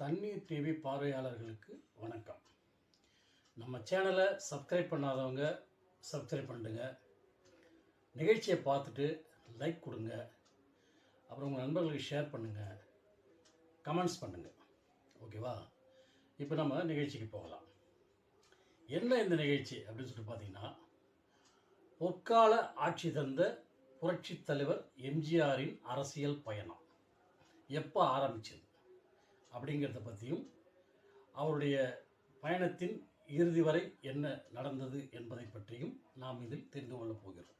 தண்ணீர் டிவி பார்வையாளர்களுக்கு வணக்கம். நம்ம சேனலை சப்ஸ்கிரைப் பண்ணாதவங்க சப்ஸ்கிரைப் பண்ணுங்க நிகழ்ச்சியை பார்த்துட்டு லைக் கொடுங்க. அப்புறம் உங்கள் நண்பர்களுக்கு ஷேர் பண்ணுங்கள் கமெண்ட்ஸ் பண்ணுங்கள் ஓகேவா? இப்போ நம்ம நிகழ்ச்சிக்கு போகலாம். என்ன இந்த நிகழ்ச்சி அப்படின்னு சொல்லிட்டு பார்த்தீங்கன்னா பொற்கால ஆட்சி தந்த புரட்சித் தலைவர் எம்ஜிஆரின் அரசியல் பயணம். எப்போ ஆரம்பிச்சது? அப்படிங்கிறத பற்றியும் அவருடைய பயணத்தின் இறுதி வரை என்ன நடந்தது என்பதை பற்றியும் நாம் இதில் தெரிந்து கொள்ளப் போகிறோம்.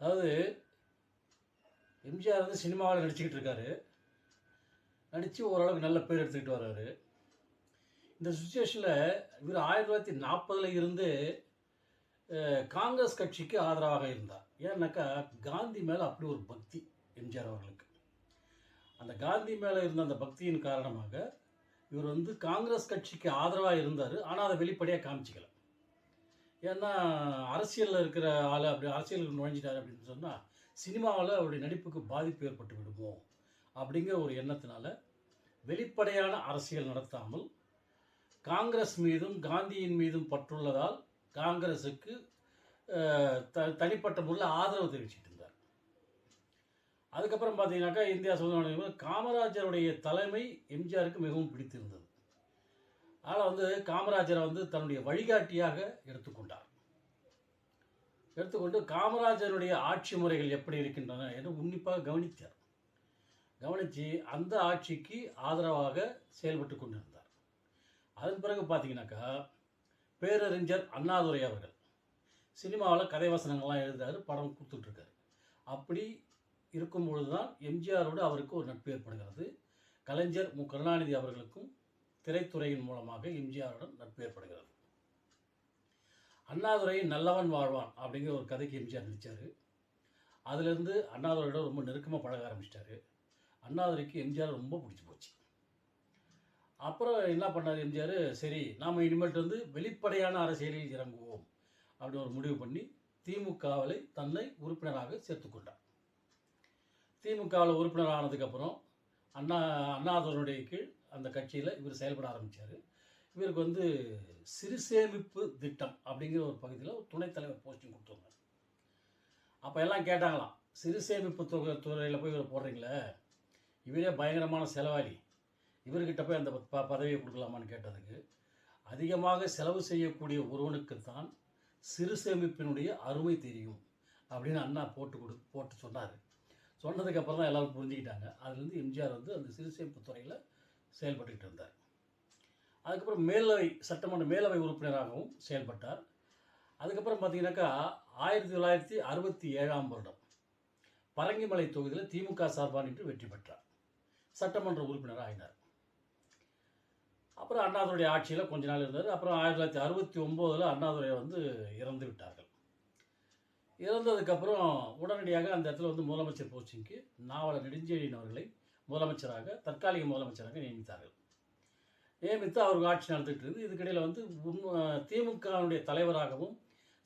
அதாவது எம்ஜிஆர் வந்து சினிமாவில் நடிச்சுக்கிட்டு இருக்காரு. நடித்து ஓரளவுக்கு நல்ல பேர் எடுத்துக்கிட்டு வர்றாரு. இந்த சுச்சுவேஷனில் இவர் ஆயிரத்தி தொள்ளாயிரத்தி நாற்பதில் இருந்து காங்கிரஸ் கட்சிக்கு ஆதரவாக இருந்தார். ஏன்னாக்கா காந்தி மேலே அப்படி ஒரு பக்தி எம்ஜிஆர் அவர்களுக்கு. அந்த காந்தி மேலே இருந்த அந்த பக்தியின் காரணமாக இவர் வந்து காங்கிரஸ் கட்சிக்கு ஆதரவாக இருந்தார். ஆனால் அதை வெளிப்படையாக காமிச்சிக்கல. ஏன்னா அரசியலில் இருக்கிற ஆள் அப்படி அரசியலுக்கு நுழைஞ்சிட்டார் அப்படின்னு சொன்னால் சினிமாவில் அவருடைய நடிப்புக்கு பாதிப்பு ஏற்பட்டு விடுமோ அப்படிங்கிற ஒரு எண்ணத்தினால வெளிப்படையான அரசியல் நடத்தாமல் காங்கிரஸ் மீதும் காந்தியின் மீதும் பற்றுள்ளதால் காங்கிரஸுக்கு த தனிப்பட்ட முறையில் ஆதரவு தெரிவிச்சிட்டு இருந்தார். அதுக்கப்புறம் பார்த்தீங்கன்னாக்கா இந்தியா சுதந்திரம் போது காமராஜருடைய தலைமை எம்ஜிஆருக்கு மிகவும் பிடித்திருந்தது. அதனால் வந்து காமராஜரை வந்து தன்னுடைய வழிகாட்டியாக எடுத்துக்கொண்டார். எடுத்துக்கொண்டு காமராஜருடைய ஆட்சி முறைகள் எப்படி இருக்கின்றன என்று உன்னிப்பாக கவனித்தார். கவனித்து அந்த ஆட்சிக்கு ஆதரவாக செயல்பட்டு கொண்டிருந்தார். அதன் பிறகு பார்த்தீங்கன்னாக்கா பேரறிஞர் அண்ணாதுரை அவர்கள் சினிமாவில் கதை வசனங்கள்லாம் எழுதுறாரு படம் கொடுத்துட்ருக்காரு. அப்படி இருக்கும் பொழுது தான் எம்ஜிஆரோடு அவருக்கு ஒரு நட்பு ஏற்படுகிறது. கலைஞர் மு. கருணாநிதி அவர்களுக்கும் திரைத்துறையின் மூலமாக எம்ஜிஆருடன் நட்பு ஏற்படுகிறது. அண்ணாதுரை நல்லவன் வாழ்வான் அப்படிங்கிற ஒரு கதைக்கு எம்ஜிஆர் நடித்தார் அதுலேருந்து அண்ணாதுரையோட ரொம்ப நெருக்கமாக பழக ஆரம்பிச்சிட்டாரு. அண்ணாதுரைக்கு எம்ஜிஆர் ரொம்ப பிடிச்சி போச்சு. அப்புறம் என்ன பண்ணார் எம்ஜிஆர்? சரி நாம் இனிமேல்ட்டு வந்து வெளிப்படையான அரசியலில் இறங்குவோம் அப்படின்னு ஒரு முடிவு பண்ணி திமுகவில் தன்னை உறுப்பினராக சேர்த்துக்கொண்டார். திமுகவில் உறுப்பினர் ஆனதுக்கப்புறம் அண்ணா அண்ணாதுரனுடைய கீழ் அந்த கட்சியில் இவர் செயல்பட ஆரம்பித்தார் இவருக்கு வந்து சிறு சேமிப்பு திட்டம் அப்படிங்கிற ஒரு பகுதியில் ஒரு துணைத் தலைவர் போஸ்டிங் கொடுத்துருந்தார். அப்போ எல்லாம் கேட்டாங்களாம் சிறு சேமிப்பு தொகை துறையில் போய் இவர் போடுறீங்களே இவரே பயங்கரமான செலவாளி இவர்கிட்ட போய் அந்த ப பதவியை கொடுக்கலாமான்னு கேட்டதுக்கு அதிகமாக செலவு செய்யக்கூடிய ஒருவனுக்குத்தான் சிறு சேமிப்பினுடைய அருமை தெரியும் அப்படின்னு அண்ணா போட்டு கொடு போட்டு சொன்னார். சொன்னதுக்கப்புறம் தான் எல்லோரும் புரிஞ்சுக்கிட்டாங்க. அதுலேருந்து எம்ஜிஆர் வந்து அந்த சிறுசேமிப்பு துறையில் செயல்பட்டுக்கிட்டு இருந்தார். அதுக்கப்புறம் மேலவை சட்டமன்ற மேலவை உறுப்பினராகவும் செயல்பட்டார். அதுக்கப்புறம் பார்த்தீங்கன்னாக்கா ஆயிரத்தி தொள்ளாயிரத்தி அறுபத்தி ஏழாம் வருடம் பரங்கிமலை தொகுதியில் திமுக சார்பாக நின்று வெற்றி பெற்றார். சட்டமன்ற உறுப்பினர் ஆகினார் அப்புறம் அண்ணாதுரைய ஆட்சியில் கொஞ்ச நாள் இருந்தார். அப்புறம் ஆயிரத்தி தொள்ளாயிரத்தி அறுபத்தி ஒம்போதில் அண்ணாதுரை வந்து இறந்து விட்டார்கள் இறந்ததுக்கப்புறம் உடனடியாக அந்த இடத்துல வந்து முதலமைச்சர் போஸ்டிங்க்கு நாவலர் நெடுஞ்செழியன் அவர்களை முதலமைச்சராக தற்காலிக முதலமைச்சராக நியமித்தார்கள். நியமித்து அவருக்கு ஆட்சி நடந்துகிட்டு இருந்து இதுக்கிடையில் வந்து திமுகவினுடைய தலைவராகவும்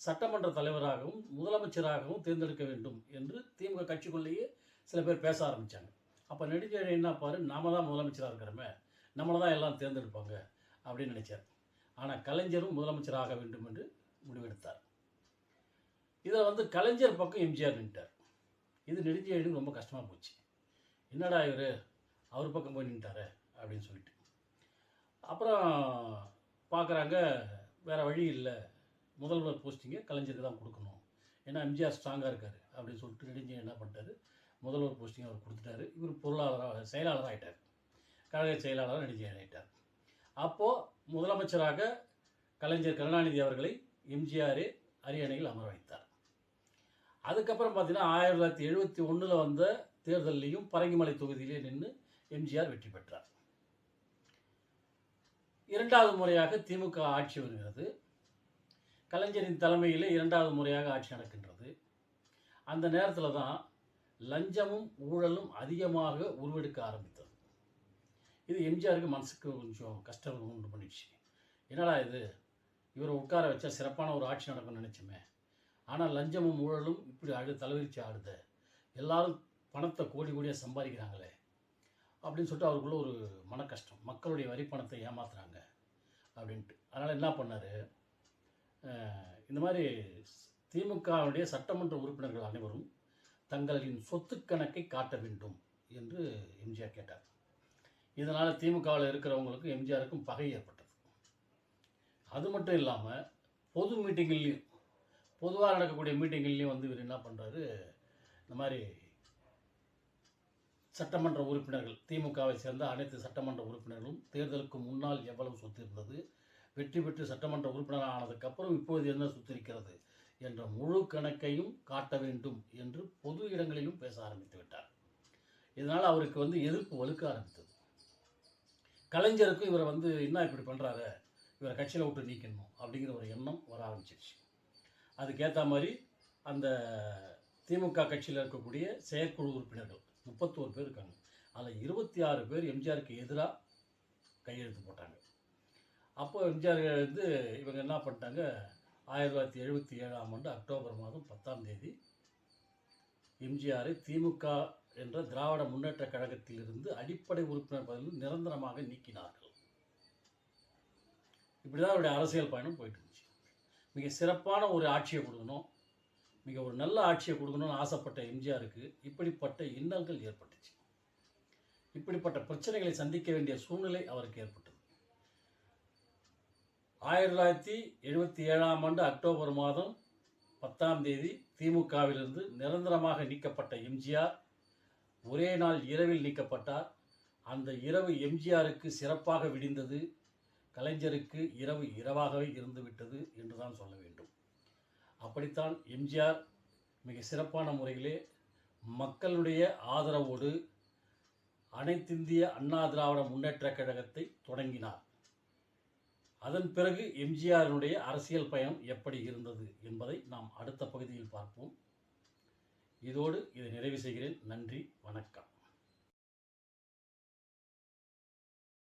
சட்டமன்ற தலைவராகவும் முதலமைச்சராகவும் தேர்ந்தெடுக்க வேண்டும் என்று திமுக கட்சிக்குள்ளேயே சில பேர் பேச ஆரம்பித்தாங்க அப்போ நெடுஞ்செழியன் என்ன பாரு நாம தான் முதலமைச்சராக இருக்கிறோமே நம்மளை தான் எல்லாம் தேர்ந்தெடுப்பாங்க அப்படின்னு நினச்சார். ஆனால் கலைஞரும் முதலமைச்சராக வேண்டும் என்று முடிவெடுத்தார். இதில் வந்து கலைஞர் பக்கம் எம்ஜிஆர் நின்ட்டார். இது நெடுஞ்செழியனுக்கு ரொம்ப கஷ்டமாக போச்சு. என்னடா இவர்? அவர் பக்கம் போய் நின்ட்டாரு அப்படின்னு சொல்லிட்டு. அப்புறம் பார்க்குறாங்க வேறு வழி இல்லை. முதல்வர் போஸ்டிங்கை கலைஞருக்கு தான் கொடுக்கணும். ஏன்னா எம்ஜிஆர் ஸ்ட்ராங்காக இருக்கார் அப்படின்னு சொல்லிட்டு நெடுஞ்செழியன் என்ன பண்ணிட்டாரு? முதல்வர் போஸ்டிங் அவர் கொடுத்துட்டாரு. இவர் பொருளாளராக செயலாளராக ஆகிட்டார் கழக செயலாளராக நெடுஞ்செழியன் ஆகிட்டார் அப்போது முதலமைச்சராக கலைஞர் கருணாநிதி அவர்களை எம்ஜிஆரே அரியணையில் அமர வைத்தார். அதுக்கப்புறம் பார்த்தீங்கன்னா ஆயிரத்தி தொள்ளாயிரத்தி எழுபத்தி ஒன்றில் வந்த தேர்தலையும் பரங்கிமலை தொகுதியிலே நின்று எம்ஜிஆர் வெற்றி பெற்றார். இரண்டாவது முறையாக திமுக ஆட்சி வருகிறது. கலைஞரின் தலைமையில் இரண்டாவது முறையாக ஆட்சி நடக்கின்றது. அந்த நேரத்தில் தான் லஞ்சமும் ஊழலும் அதிகமாக உருவெடுக்க ஆரம்பித்தது. இது எம்ஜிஆருக்கு மனசுக்கு கொஞ்சம் கஷ்டம் உண்டு பண்ணிடுச்சு. என்னடா இது? இவரை உட்கார வச்சா சிறப்பான ஒரு ஆட்சி நடக்கும்னு நினச்சோமே. ஆனால் லஞ்சமும் ஊழலும் இப்படி ஆடு தலைவிரிச்சு ஆடுது. எல்லாரும் பணத்தை கோடி கோடியாக சம்பாதிக்கிறாங்களே. அப்படின்னு சொல்லிட்டு அவருக்குள்ள ஒரு மன கஷ்டம் மக்களுடைய வரி பணத்தை ஏமாத்துறாங்க அப்படின்ட்டு. அதனால் என்ன பண்ணார்? இந்த மாதிரி திமுகவுடைய சட்டமன்ற உறுப்பினர்கள் அனைவரும் தங்களின் சொத்து கணக்கை காட்ட வேண்டும் என்று எம்ஜிஆர் கேட்டார். இதனால் திமுகவில் இருக்கிறவங்களுக்கும் எம்ஜிஆருக்கும் பகை ஏற்பட்டது. அது மட்டும் இல்லாமல் பொது மீட்டிங்லேயும் பொதுவாக நடக்கக்கூடிய மீட்டிங்லேயும் வந்து இவர் என்ன பண்ணுறாரு இந்த மாதிரி சட்டமன்ற உறுப்பினர்கள் திமுகவை சேர்ந்த அனைத்து சட்டமன்ற உறுப்பினர்களும் தேர்தலுக்கு முன்னால் எவ்வளவு சொத்து இருந்தது வெற்றி பெற்று சட்டமன்ற உறுப்பினர் ஆனதுக்கப்புறம் இப்போது என்ன சொத்து இருக்கிறது என்ற முழு கணக்கையும் காட்ட வேண்டும் என்று பொது இடங்களிலும் பேச ஆரம்பித்து விட்டார். இதனால் அவருக்கு வந்து எதிர்ப்பு வலுக்க ஆரம்பித்தது. கலைஞருக்கும் இவரை வந்து என்ன இப்படி பண்ணுறாரு இவரை கட்சியில் விட்டு நீக்கணும் அப்படிங்கிற ஒரு எண்ணம் வர ஆரம்பிச்சிருச்சு. அதுக்கேற்ற மாதிரி அந்த திமுக கட்சியில் இருக்கக்கூடிய செயற்குழு உறுப்பினர்கள் முப்பத்தோரு பேர் இருக்காங்க. அதில் இருபத்தி ஆறு பேர் எம்ஜிஆருக்கு எதிராக கையெழுத்து போட்டாங்க. அப்போ எம்ஜிஆர் வந்து இவங்க என்ன பண்ணிட்டாங்க? ஆயிரத்தி தொள்ளாயிரத்தி எழுபத்தி ஏழாம் ஆண்டு அக்டோபர் மாதம் பத்தாம் தேதி எம்ஜிஆரை திமுக என்ற திராவிட முன்னேற்ற கழகத்திலிருந்து அடிப்படை உறுப்பினர் பதவியில் நிரந்தரமாக நீக்கினார்கள். இப்படி தான் அவருடைய அரசியல் பயணம் போயிட்டு மிக சிறப்பான ஒரு ஆட்சியை கொடுக்கணும். மிக ஒரு நல்ல ஆட்சியை கொடுக்கணும்னு ஆசைப்பட்ட எம்ஜிஆருக்கு இப்படிப்பட்ட இன்னல்கள் ஏற்பட்டுச்சு. இப்படிப்பட்ட பிரச்சனைகளை சந்திக்க வேண்டிய சூழ்நிலை அவருக்கு ஏற்பட்டது. ஆயிரத்தி தொள்ளாயிரத்தி எழுபத்தி ஏழாம் ஆண்டு அக்டோபர் மாதம் பத்தாம் தேதி திமுகவிலிருந்து நிரந்தரமாக நீக்கப்பட்ட எம்ஜிஆர் ஒரே நாள் இரவில் நீக்கப்பட்டார். அந்த இரவு எம்ஜிஆருக்கு சிறப்பாக விடிந்தது. கலைஞருக்கு இரவு இரவாகவே இருந்துவிட்டது என்று தான் சொல்ல வேண்டும். அப்படித்தான் எம்ஜிஆர் மிக சிறப்பான முறையிலே மக்களுடைய ஆதரவோடு அனைத்திந்திய அண்ணா திராவிட முன்னேற்றக் கழகத்தை தொடங்கினார். அதன் பிறகு எம்ஜிஆரினுடைய அரசியல் பயணம் எப்படி இருந்தது என்பதை நாம் அடுத்த பகுதியில் பார்ப்போம். இதோடு இதை நிறைவு செய்கிறேன். நன்றி. வணக்கம்.